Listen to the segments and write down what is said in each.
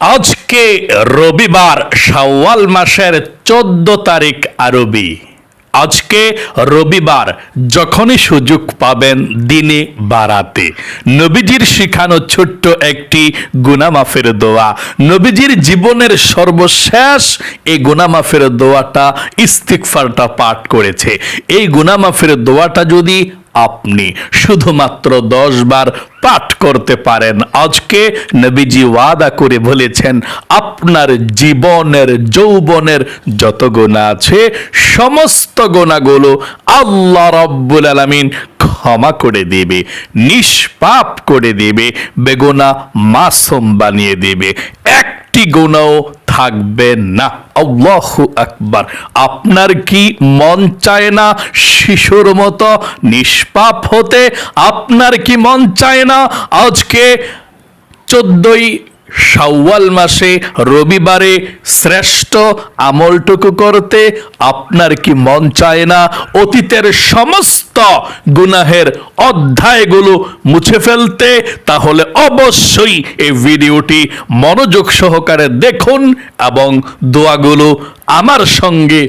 আজকে রবিবার শাওয়াল মাসের চোদ্দ তারিখ আরবি। আজকে রবিবার, যখনই সুযোগ পাবেন দিনে বাড়াতে নবীজির শিখানো ছোট্ট একটি গুনামাফের দোয়া। নবীজির জীবনের সর্বশেষ এই গুনামাফের দোয়াটা ইস্তিকফারটা পাঠ করেছে। এই গুনামাফের দোয়াটা যদি আপনি শুধুমাত্র দশ বার পাঠ করতে পারেন। আজকে নবীজি ওয়াদা করে বলেছেন, আপনার জীবনের, যৌবনের যত গোনা আছে, সমস্ত গোনাগুলো আল্লাহ রব্বুল আলামিন ক্ষমা করে দেবে, নিষ্পাপ করে দেবে, বেগুনা মাসুম বানিয়ে দেবে। একটি গুণও থাকবে না। আল্লাহ আকবার। আপনার কি মন চায় না শিশুর মতো নিষ্পাপ হতে? আপনার কি মন চায় না আজকে চোদ্দই শাওয়াল মাসে, রবিবারে শ্রেষ্ঠ আমলটুকু করতে আপনার কি মন চায় না? অতীতের সমস্ত গুনাহের অধ্যায়গুলো মুছে ফেলতে, তাহলে অবশ্যই এই ভিডিওটি মনোযোগ সহকারে দেখুন এবং দোয়াগুলো আমার সঙ্গে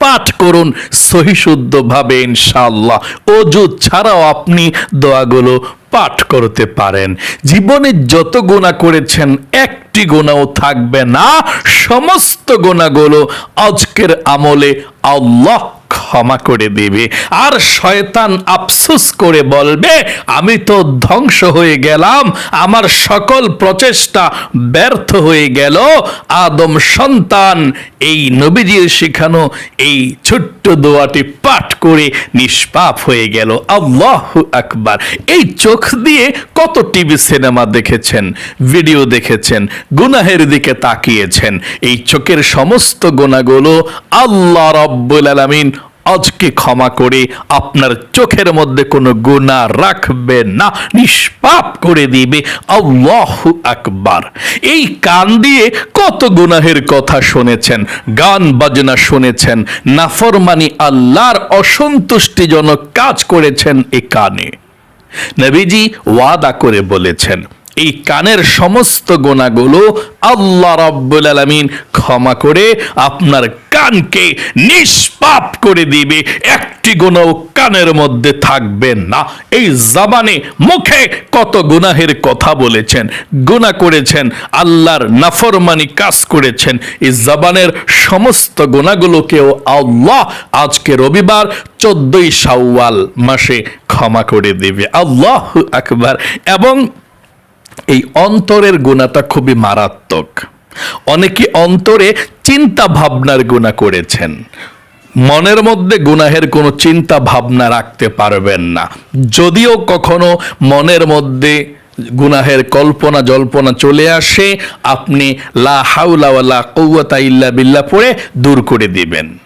পাঠ করুন সহিশুদ্ধভাবে ইনশাআল্লাহ। অজু ছাড়াও আপনি দোয়াগুলো পাঠ করতে পারেন। জীবনে যত গোনা করেছেন, একটি গোনাও থাকবে না। সমস্ত গোনাগুলো আজকের আমলে আল্লাহ ক্ষমা করে দেবে। আর শয়তান আফসোস করে বলবে, আমি তো ধ্বংস হয়ে গেলাম, আমার সকল প্রচেষ্টা ব্যর্থ হয়ে গেল। আদম সন্তান, এই নবীজির শেখানো এই ছোট্ট দোয়াটি পাঠ করে নিষ্পাপ হয়ে গেল। আল্লাহ আকবার। এই চোখ দিয়ে কত টিভি সিনেমা দেখেছেন, ভিডিও দেখেছেন, গুনাহের দিকে তাকিয়েছেন। এই চোখের সমস্ত গুণাগুলো আল্লাহ রব্বুল আলামিন আজকে ক্ষমা করে আপনার চোখের মধ্যে কোনো গুণা রাখবে না, নিষ্পাপ করে দিবে। আল্লাহু আকবার। এই কান দিয়ে কত গুনাহের কথা শুনেছেন, গান বাজনা শুনেছেন, নাফরমানি আল্লাহর অসন্তুষ্টিজনক কাজ করেছেন এই কানে। নবীজি ওয়াদা করে বলেছেন এই কানের সমস্ত গোনাগুলো আল্লাহ রব্বুল আলামিন ক্ষমা করে আপনার কানকে নিষ্পাপ করে দিবে। একটি গুণও কানের মধ্যে থাকবে না। এই জাবানে মুখে কত গুনাহের কথা বলেছেন, গুনাহ করেছেন, আল্লাহর নাফরমানি কাজ করেছেন। এই জাবানের সমস্ত গুণাগুলোকেও আল্লাহ আজকে রবিবার চোদ্দই সাওয়াল মাসে ক্ষমা করে দেবে। আল্লাহ আকবার। এবং এই অন্তরের গুণাটা খুবই মারাত্মক। অনেকে অন্তরে চিন্তা ভাবনার গুণা করেছেন। মনের মধ্যে গুনাহের কোনো চিন্তা ভাবনা রাখতে পারবেন না। যদিও কখনো মনের মধ্যে গুনাহের কল্পনা জল্পনা চলে আসে, আপনি লা হাউলা ওয়ালা কৌয়াতা ইল্লা বিল্লাহ পড়ে দূর করে দিবেন।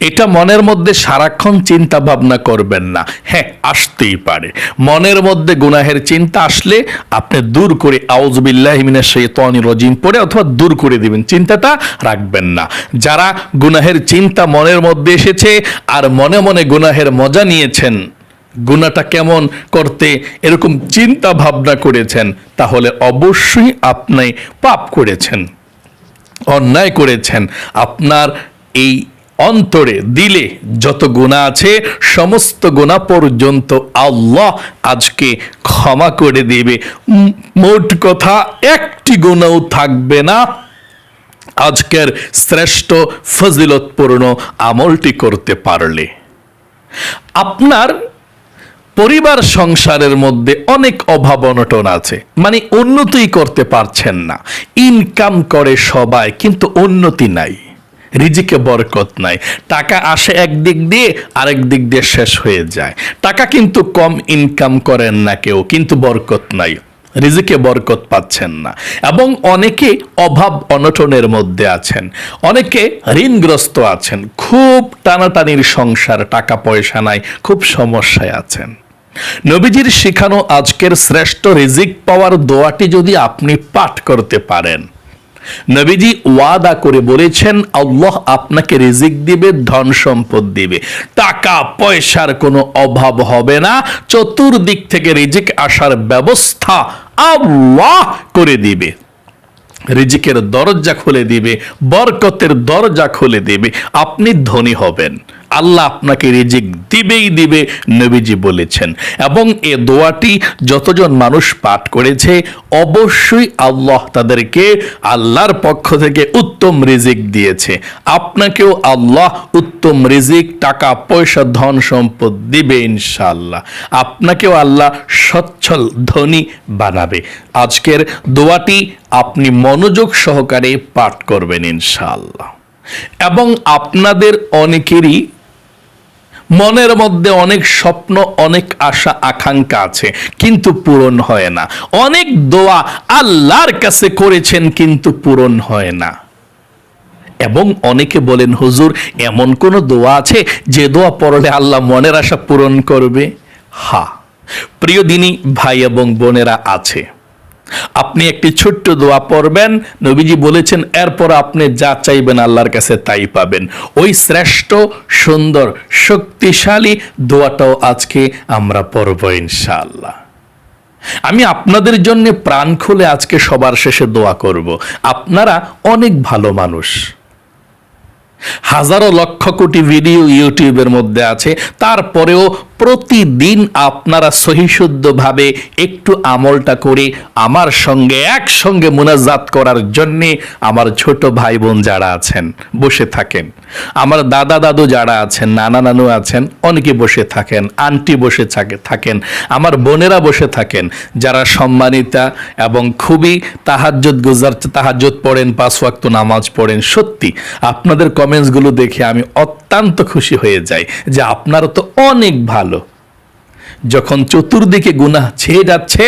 এটা মনের মধ্যে সারাক্ষণ চিন্তা ভাবনা করবেন না। হ্যাঁ আসতেই পারে। মনের মধ্যে গুনাহের চিন্তা আসলে আপনি দূর করে আউজবিল্লাহ হিমিনা শেতনি রজিম পড়ে অথবা দূর করে দিবেন। চিন্তাটা রাখবেন না। যারা গুনাহের চিন্তা মনের মধ্যে এসেছে আর মনে মনে গুনাহের মজা নিয়েছেন গুনাটা কেমন করতে এরকম চিন্তা ভাবনা করেছেন, তাহলে অবশ্যই আপনি পাপ করেছেন, অন্যায় করেছেন। আপনার এই অন্তরে দিলে যত গুণা আছে, সমস্ত গুণা পর্যন্ত আল্লাহ আজকে ক্ষমা করে দেবে। মোট কথা একটি গুণাও থাকবে না। আজকের শ্রেষ্ঠ ফজিলতপূর্ণ আমলটি করতে পারলে। আপনার পরিবার সংসারের মধ্যে অনেক অভাব অনটন আছে মানে উন্নতি করতে পারছেন না। ইনকাম করে সবাই, কিন্তু উন্নতি নাই। রিজিকে বরকত নাই। টাকা আসে একদিক দিয়ে, আরেক দিক দিয়ে শেষ হয়ে যায়। টাকা কিন্তু কম ইনকাম করেন না কেউ, কিন্তু বরকত নাই। রিজিকে বরকত পাচ্ছেন না। এবং অনেকে অভাব অনটনের মধ্যে আছেন। অনেকে ঋণগ্রস্ত আছেন। খুব টানাটানির সংসার, টাকা পয়সা নাই, খুব সমস্যায় আছেন। নবীজির শিখানো আজকের শ্রেষ্ঠ রিজিক পাওয়ার দোয়াটি যদি আপনি পাঠ করতে পারেন নবীজি ওয়াদা করে বলেছেন, আল্লাহ আপনাকে রিজিক দিবে, ধন সম্পদ দিবে। টাকা, পয়সার কোনো অভাব হবে না। চতুর্দিক থেকে রিজিক আসার ব্যবস্থা আল্লাহ করে দিবে। রিজিকের দরজা খুলে দিবে, বরকতের দরজা খুলে দিবে। আপনি ধনী হবেন। আল্লাহ আপনাকে রিজিক দিবেই দিবে, নবীজি বলেছেন। এবং এ দোয়াটি যতজন মানুষ পাঠ করেছে, অবশ্যই আল্লাহ তাদেরকে আল্লাহর পক্ষ থেকে উত্তম রিজিক দিয়েছে। আপনাকেও আল্লাহ উত্তম রিজিক, টাকা, পয়সা, ধন সম্পদ দিবে ইনশাল্লাহ আপনাকেও আল্লাহ সচ্ছল ধনী বানাবে। আজকের দোয়াটি আপনি মনোযোগ সহকারে পাঠ করবেন ইনশাআল্লাহ। এবং আপনাদের অনেকেরই মনের মধ্যে অনেক স্বপ্ন, অনেক আশা, আকাঙ্ক্ষা আছে, কিন্তু পূরণ হয় না। অনেক দোয়া আল্লাহর কাছে করেছেন, কিন্তু পূরণ হয় না। এবং অনেকে বলেন, হুজুর, এমন কোন দোয়া আছে যে দোয়া পড়লে আল্লাহ মনের আশা পূরণ করবে? হা, প্রিয় দিনী, ভাই এবং বোনেরা আছে। আপনি একটি ছোট্ট দোয়া পড়বেন। নবীজি বলেছেন, এরপর আপনি যা চাইবেন আল্লাহর কাছে তাই পাবেন। ওই শ্রেষ্ঠ, সুন্দর, শক্তিশালী দোয়াটাও আজকে আমরা পড়ব ইনশাআল্লাহ। আমি আপনাদের জন্য প্রাণ খুলে আজকে সবার শেষে দোয়া করব। আপনারা অনেক ভালো মানুষ। হাজারো লক্ষ কোটি ভিডিও ইউটিউবের মধ্যে আছে। তারপরেও প্রতিদিন আপনারা সহিশুদ্ধভাবে একটু আমলটা করে আমার সঙ্গে, একসঙ্গে মোনাজাত করার জন্যে আমার ছোট ভাই বোন যারা আছেন, বসে থাকেন। আমার দাদা দাদু যারা আছেন, নানা নানু আছেন, অনেকে বসে থাকেন, আন্টি বসে থাকে থাকেন, আমার বোনেরা বসে থাকেন, যারা সম্মানিতা এবং খুবই তাহাজ্জুদ গুজার, তাহাজ্জুদ পড়েন, পাঁচ ওয়াক্ত নামাজ পড়েন, সত্যি আপনাদের কমেন্টসগুলো দেখে আমি অত্যন্ত খুশি হয়ে যাই যে আপনারা তো অনেক ভালো। যখন চতুর্দিকে গুনাহ ছেয়ে যাচ্ছে,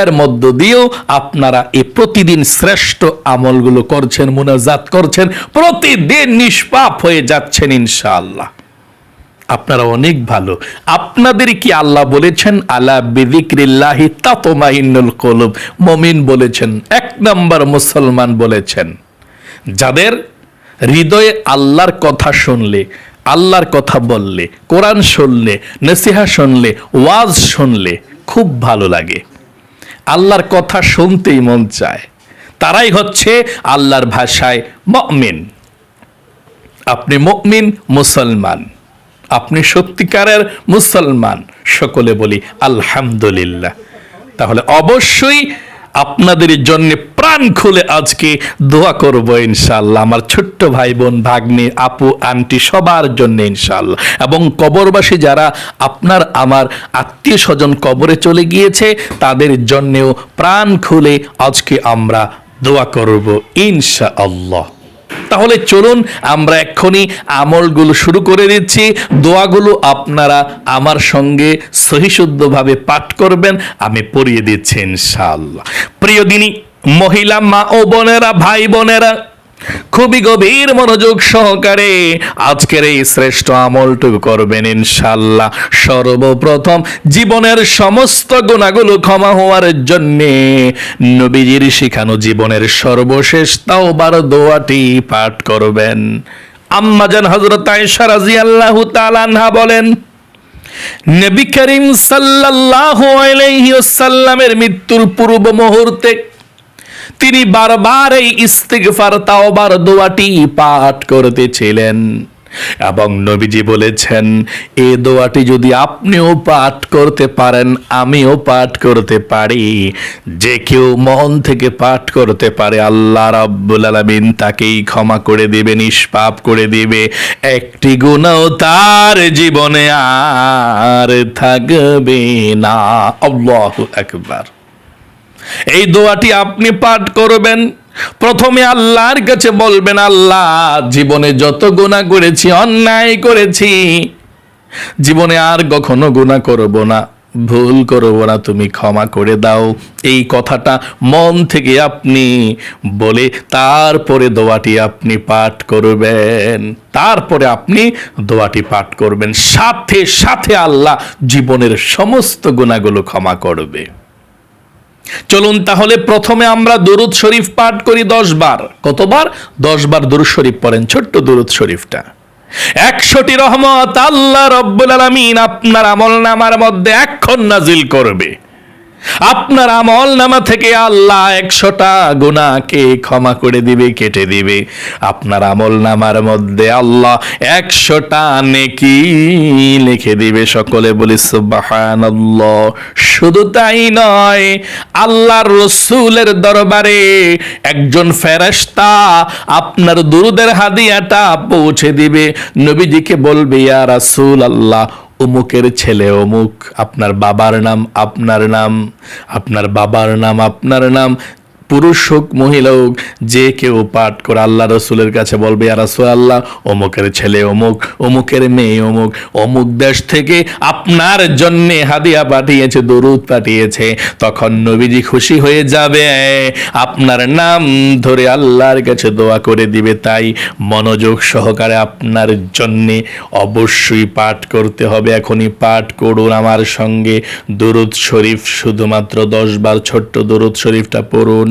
এর মধ্য দিয়েও আপনারা এই প্রতিদিন শ্রেষ্ঠ আমলগুলো করছেন, মুনাজাত করছেন, প্রতিদিন নিষ্পাপ হয়ে যাচ্ছেন ইনশাআল্লাহ। আপনারা অনেক ভালো। আপনাদের কি আল্লাহ বলেছেন, আলা বিদিক্রিল্লাহি তাতমাইন্নুল কলুব মমিন বলেছেন, এক নম্বর মুসলমান বলেছেন, যাদের হৃদয়ে আল্লাহর কথা শুনলে আল্লাহর কথা বললে, কোরআন শুনলে, নসিহা শুনলে, ওয়াজ শুনলে খুব ভালো লাগে। আল্লাহর কথা শুনতেই মন চায়। তারাই হচ্ছে আল্লাহর ভাষায় মমিন। আপনি মমিন, মুসলমান। আপনি সত্যিকারের মুসলমান। সকলে বলি, আলহামদুলিল্লাহ। তাহলে অবশ্যই আপনাদের জন্য প্রাণ খুলে আজকে দোয়া করব ইনশাল্লাহ আমার ছোট্ট ভাই বোন ভাগ্নি, আপু, আন্টি সবার জন্য ইনশাল্লাহ এবং কবরবাসী যারা আপনার, আমার আত্মীয় স্বজন কবরে চলে গিয়েছে, তাদের জন্যেও প্রাণ খুলে আজকে আমরা দোয়া করব ইনশা আল্লাহ তাহলে চলুন আমরা এক্ষুনি আমলগুলো শুরু করে দিচ্ছি। দোয়াগুলো আপনারা আমার সঙ্গে সহিশুদ্ধভাবে পাঠ করবেন, আমি পড়িয়ে দিচ্ছি ইনশাআল্লাহ। প্রিয় দিনী, মহিলা মা ও বোনেরা, ভাই বোনেরা খুবই গভীর মনোযোগ সহকারে আজকের এই শ্রেষ্ঠ আমলটুকু করবেন ইনশাল্লাহ সর্বপ্রথম জীবনের সমস্ত গুণাগুলো ক্ষমা হওয়ার জন্যে নবীজির শিখানো জীবনের সর্বশেষ তাও বার দোয়াটি পাঠ করবেন। আম্মাজান হজরত আয়েশা রাদিয়াল্লাহু তাআলা আনহা বলেন, নবী করিম সাল্লাল্লাহু আলাইহি ওয়াসাল্লামের মৃত্যুর পূর্ব মুহূর্তে তিনি বারবার এই ইস্তিগফার, তাওবার দোয়াটি পাঠ করতেছিলেন। এবং নবীজি বলেছেন, এ দোয়াটি যদি আপনিও পাঠ করতে পারেন, আমিও পাঠ করতে পারি। যে কেউ মন থেকে পাঠ করতে পারে, আল্লাহ রাব্বুল আলামিন তাকেই ক্ষমা করে দিবে, নিষ্পাপ করে দিবে। একটি গুণও তার জীবনে আর থাকবে না। আল্লাহু আকবার। এই দোয়াটি আপনি পাঠ করবেন। প্রথমে আল্লাহর কাছে বলবেন, আল্লাহ, জীবনে যত গুণা করেছি, অন্যায় করেছি, জীবনে আর কখনো গুণা করব না, ভুল করব না, তুমি ক্ষমা করে দাও। এই কথাটা মন থেকে আপনি বলে তারপরে দোয়াটি আপনি পাঠ করবেন। তারপরে আপনি দোয়াটি পাঠ করবেন। সাথে সাথে আল্লাহ জীবনের সমস্ত গুণাগুলো ক্ষমা করবে। চলুন তাহলে প্রথমে আমরা দরুদ শরীফ পাঠ করি দশ বার কতবার? দশ বার দরুদ শরীফ পড়েন, ছোট্ট দরুদ শরীফটা। একশোটি রহমত আল্লাহ রব্বুল আলমিন আপনার আমল নামার মধ্যে এক্ষণ নাজিল করবে। আপনার আমল নামা থেকে আল্লাহ একশোটা গুণাকে ক্ষমা করে দিবে, কেটে দিবে। আপনার আমল নামার মধ্যে আল্লাহ একশোটা নেকি লিখে দিবে। সকলে বলি, সুবহানাল্লাহ। শুধু তাই নয়, আল্লাহর রসুলের দরবারে একজন ফেরেশতা আপনার দুরুদের হাদিয়াটা পৌঁছে দিবে। নবীজিকে বলবে, ইয়া রাসূল আল্লাহ অমুকের ছেলে অমুক আপনার বাবার নাম আপনার নাম আপনার বাবার নাম আপনার নাম পুরুষ হোক, মহিলা হোক, যে কেউ পাঠ করে আল্লাহ রসুলের কাছে বলবে আর রাসূল আল্লাহ অমুকের ছেলে অমুক, অমুকের মেয়ে অমুক অমুক দেশ থেকে আপনার জন্যে হাদিয়া পাঠিয়েছে, দরুদ পাঠিয়েছে। তখন নবীজি খুশি হয়ে যাবে। আপনার নাম ধরে আল্লাহর কাছে দোয়া করে দিবে, তাই মনোযোগ সহকারে আপনার জন্যে অবশ্যই পাঠ করতে হবে। এখনই পাঠ করুন আমার সঙ্গে। দরুদ শরীফ শুধুমাত্র দশ বার ছোট্ট দরুদ শরীফটা পড়ুন।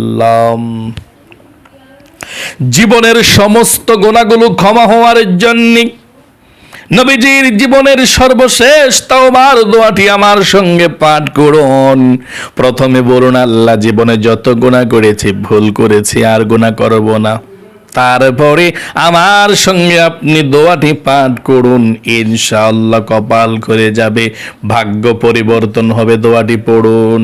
ওয়াসাল্লাম জীবনের সমস্ত গোনাগুলো ক্ষমা হওয়ার জন্য নবীজির জীবনের সর্বশেষ তাওবার দোয়াটি আমার সঙ্গে পাঠ করুন। প্রথমে বলুন, আল্লাহ জীবনে যত গুণা করেছি, ভুল করেছি, আর গুণা করব না। তারপরে আমার সঙ্গে আপনি দোয়াটি পাঠ করুন, ইনশাআল্লাহ কপাল করে যাবে, ভাগ্য পরিবর্তন হবে দোয়াটি পড়ুন।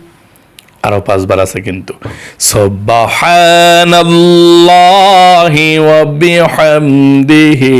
আরও পাঁচবার আছে কিন্তু। বিহামদিহি।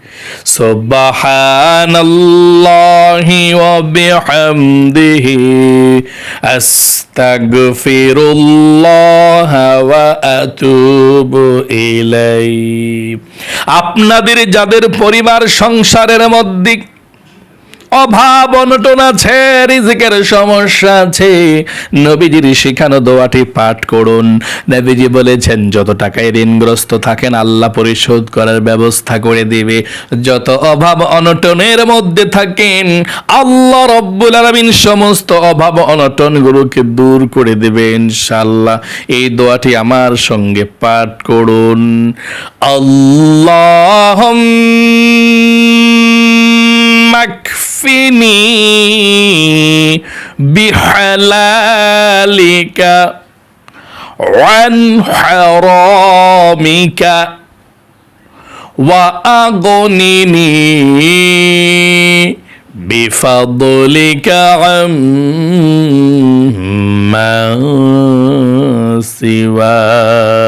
سبحان الله وبحمده أستغفر الله وأتوب إليه আপনাদের যাদের পরিবার সংসারের মধ্যে অভাব অনটন আছে, রিজিকের সমস্যা আছে। নবীজির শিখানো দোয়াটি পাঠ করুন। নবীজি বলেছেন, যত টাকায় ঋণগ্রস্ত থাকেন, আল্লাহ পরিশোধ করার ব্যবস্থা করে দিবে। যত অভাব অনটনের মধ্যে থাকেন, আল্লাহ রব্বুল আলামিন সমস্ত অভাব অনটনগুলোকে দূর করে দেবে, ইনশাআল্লাহ। এই দোয়াটি আমার সঙ্গে পাঠ করুন। আল্লাহ اكفني بحلالك عن حرامك وأغنني بفضلك عما سواك.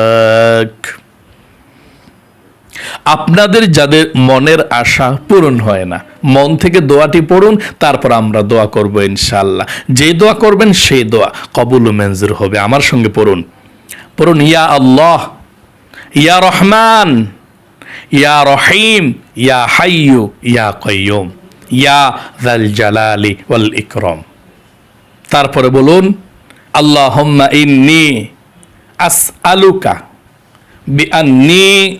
আপনাদের যাদের মনের আশা পূরণ হয় না, মন থেকে দোয়াটি পড়ুন, তারপর আমরা দোয়া করব ইনশাল্লাহ যে দোয়া করবেন, সেই দোয়া কবুল মঞ্জুর হবে। আমার সঙ্গে পড়ুন। পড়ুন, ইয়া আল্লাহ, ইয়া রহমান, ইয়া রহিম, ইয়া হাইয়ু, ইয়া কয়ুম ইয়া জাল জালালি ওয়াল ইকরম। তারপরে বলুন, আল্লাহুম্মা ইন্নি আস আলুকা বি আন্নি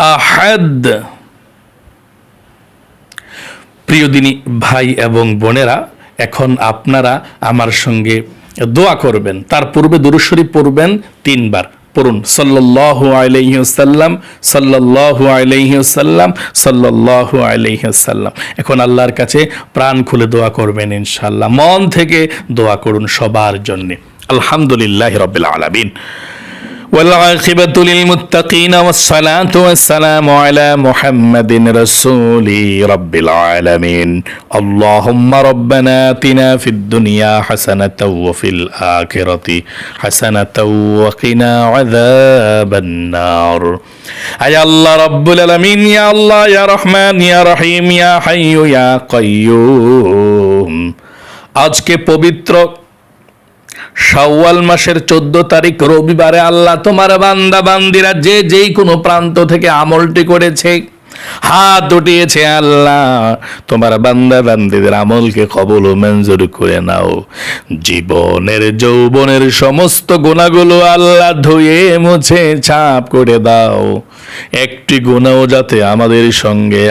আহাদ। প্রিয় দিনী ভাই এবং বোনেরা, এখন আপনারা আমার সঙ্গে দোয়া করবেন। তার পূর্বে দুরুশ্বরী পড়বেন তিনবার। পড়ুন সাল্লাল্লাহু আলাইহি ওয়াসাল্লাম, সাল্লাল্লাহু আলাইহি ওয়াসাল্লাম। এখন আল্লাহর কাছে প্রাণ খুলে দোয়া করবেন ইনশাআল্লাহ। মন থেকে দোয়া করুন সবার জন্য। আলহামদুলিল্লাহ রাব্বিল আলামিন। والعاقبة للمتقين والصلاة والسلام على محمد رسول رب العالمين اللهم ربنا آتنا في الدنيا حسنة وفي الآخرة حسنة وقنا عذاب النار أي الله رب العالمين يا الله يا رحمن يا رحيم يا حي يا قيوم আজকে পবিত্র শাওয়াল মাসের চোদ্দ তারিখ রবিবারে আল্লাহ তোমার বান্দা বান্দিরা যে যেই কোনো প্রান্ত থেকে আমলটি করেছে, হাত উঠিয়েছে আল্লাহ। তোমার বান্দা বান্দিদের আমলকে কবল ও মঞ্জুর করে নাও। জীবনের, যৌবনের সমস্ত গুণাগুলো আল্লাহ ধুয়ে মুছে ছাপ করে দাও। একটি গুণাও যাতে আমাদের সঙ্গে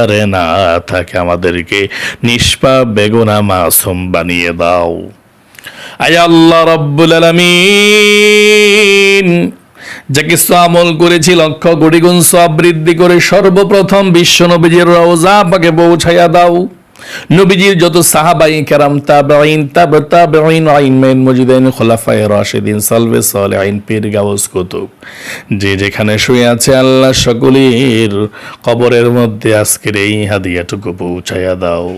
আর না থাকে, আমাদেরকে নিষ্পাপ বেগুনা মাসুম বানিয়ে দাও। আয় আল্লাহ রব্বুল আলামিন। যা কিছু আমল করেছি, লক্ষ কোটি গুণ সব বৃদ্ধি করে সর্বপ্রথম বিশ্ব নবীজির রওজা পাকে পৌঁছাইয়া দাও। নবীজির যত সাহাবাই কেরাম তাবাইন তাব তাবাইন আইন মেন মুজিদাইন, খোলাফায়ে রাশিদিন সালভে সালেহিন পীর গাউস কুতুব। যে যেখানে শুয়ে আছে আল্লাহ সকলের কবরের মধ্যে আজকের এই হাদিয়াটুকু পৌঁছাইয়া দাও।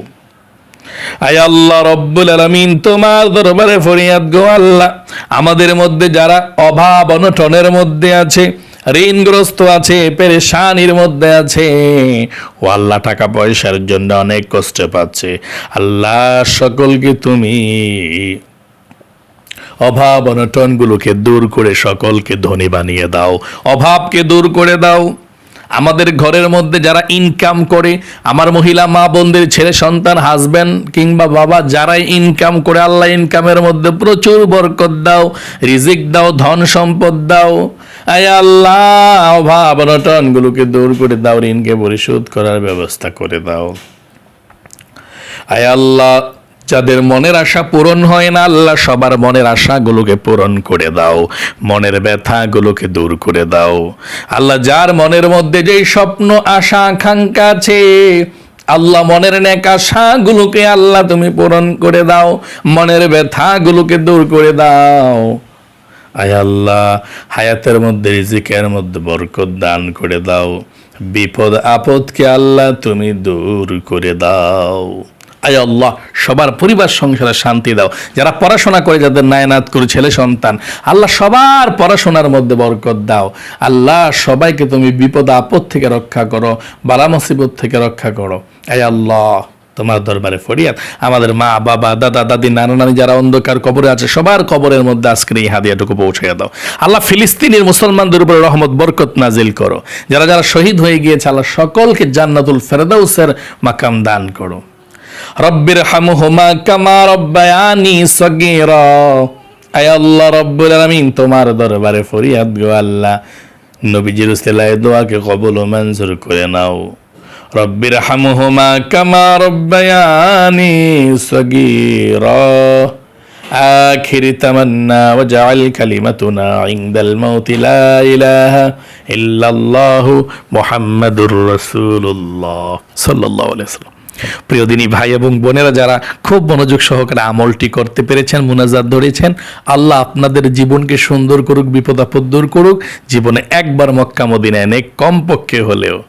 আয় আল্লাহ রব্বুল আলামিন, তোমার দরবারে ফরিয়াদ গো আল্লাহ। আমাদের মধ্যে যারা অভাব অনটনের মধ্যে আছে, ঋণগ্রস্ত আছে, পেরেশানির মধ্যে আছে, ও আল্লাহ টাকা পয়সার জন্য অনেক কষ্ট পাচ্ছে। আল্লাহ সকলকে তুমি অভাব অনটনগুলোকে দূর করে সকলকে ধনী বানিয়ে দাও। অভাবকে দূর করে দাও। আমাদের ঘরের মধ্যে যারা ইনকাম করে, আমার মহিলা মা বোনদের, ছেলে সন্তান হাজবেন্ড কিংবা বাবা, যারাই ইনকাম করে, আল্লাহ ইনকামের মধ্যে প্রচুর বরকত দাও, রিজিক দাও, ধন সম্পদ দাও। আয় আল্লাহ, অভাব, অনটনগুলোকে দূর করে দাও, ঋণকে পরিশোধ করার ব্যবস্থা করে দাও। আয় আল্লাহ যাদের মনের আশা পূরণ হয় না, আল্লাহ সবার মনের আশাগুলোকে পূরণ করে দাও। মনের ব্যথাগুলোকে দূর করে দাও। আল্লাহ যার মনের মধ্যে যেই স্বপ্ন, আশা, আকাঙ্ক্ষা আছে, আল্লাহ মনের নেক আশাগুলোকে আল্লাহ তুমি পূরণ করে দাও, মনের ব্যথাগুলোকে দূর করে দাও। আয় আল্লাহ, হায়াতের মধ্যে, রিজিকের মধ্যে বরকত দান করে দাও। বিপদ, আপদকে আল্লাহ তুমি দূর করে দাও। আয় আল্লাহ, সবার পরিবার সংসারে শান্তি দাও। যারা পড়াশোনা করে, যাদের নায়নাত করে, ছেলে সন্তান, আল্লাহ সবার পড়াশোনার মধ্যে বরকত দাও। আল্লাহ সবাইকে তুমি বিপদ, আপদ থেকে রক্ষা করো, বালা মুসিবত থেকে রক্ষা করো। আয় আল্লাহ, তোমার দরবারে ফরিয়াদ। আমাদের মা, বাবা, দাদা, দাদি, নানা, নানি যারা অন্ধকার কবরে আছে, সবার কবরের মধ্যে আজকের এই হাদিয়াটুকু পৌঁছাইয়া দাও। আল্লাহ ফিলিস্তিনের মুসলমানদের উপরে রহমত, বরকত নাজিল করো। যারা যারা শহীদ হয়ে গিয়েছে, আল্লাহ সকলকে জান্নাতুল ফেরদাউসের মাকাম দান করো। রব্বির হামুহুমা কামা রব্বায়ানি সগীরা আয় আল্লাহ রব্বুল আলামিন তোমার দরবারে ফরিয়াদ গো আল্লাহ নবীজির উসিলায় দোয়াকে কবুল ও মঞ্জুর করে নাও রব্বির হামুহুমা কামা রব্বায়ানি সগীরা آخر تمنى وجعل كلمتنا عند الموت لا إله إلا الله محمد رسول الله صلى الله عليه وسلم প্রিয় দিনী ভাই এবং বোনেরা, যারা খুব মনোযোগ সহকারে আমলটি করতে পেরেছেন, মুনাজাত ধরেছেন, আল্লাহ আপনাদের জীবনকে সুন্দর করুক বিপদ আপদ দূর করুক। জীবনে একবার মক্কা মদিনায় নেক কমপক্ষে হলেও।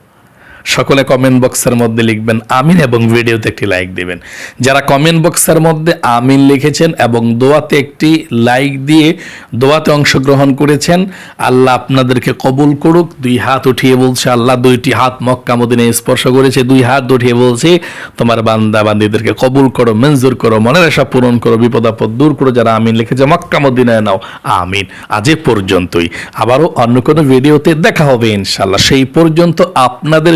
সকলে কমেন্ট বক্সের মধ্যে লিখবেন আমিন এবং ভিডিওতে একটি লাইক দিবেন। যারা কমেন্ট বক্সের মধ্যে আমিন লিখেছেন এবং দোয়াতে একটি লাইক দিয়ে দোয়াতে অংশগ্রহণ করেছেন, আল্লাহ আপনাদেরকে কবুল করুক। দুই হাত উঠিয়ে বলছে, আল্লাহ দুইটি হাত মক্কা মদিনায় স্পর্শ করেছে। দুই হাত উঠিয়ে বলছে, তোমার বান্দা বান্দিদেরকে কবুল করো, মঞ্জুর করো, মনের আশা পূরণ করো, বিপদ আপদ দূর করো। যারা আমিন লিখেছে, মক্কা মদিনায় নাও। আমিন। আজ এ পর্যন্তই। আবারও অন্য কোনো ভিডিওতে দেখা হবে ইনশাল্লাহ সেই পর্যন্ত আপনাদের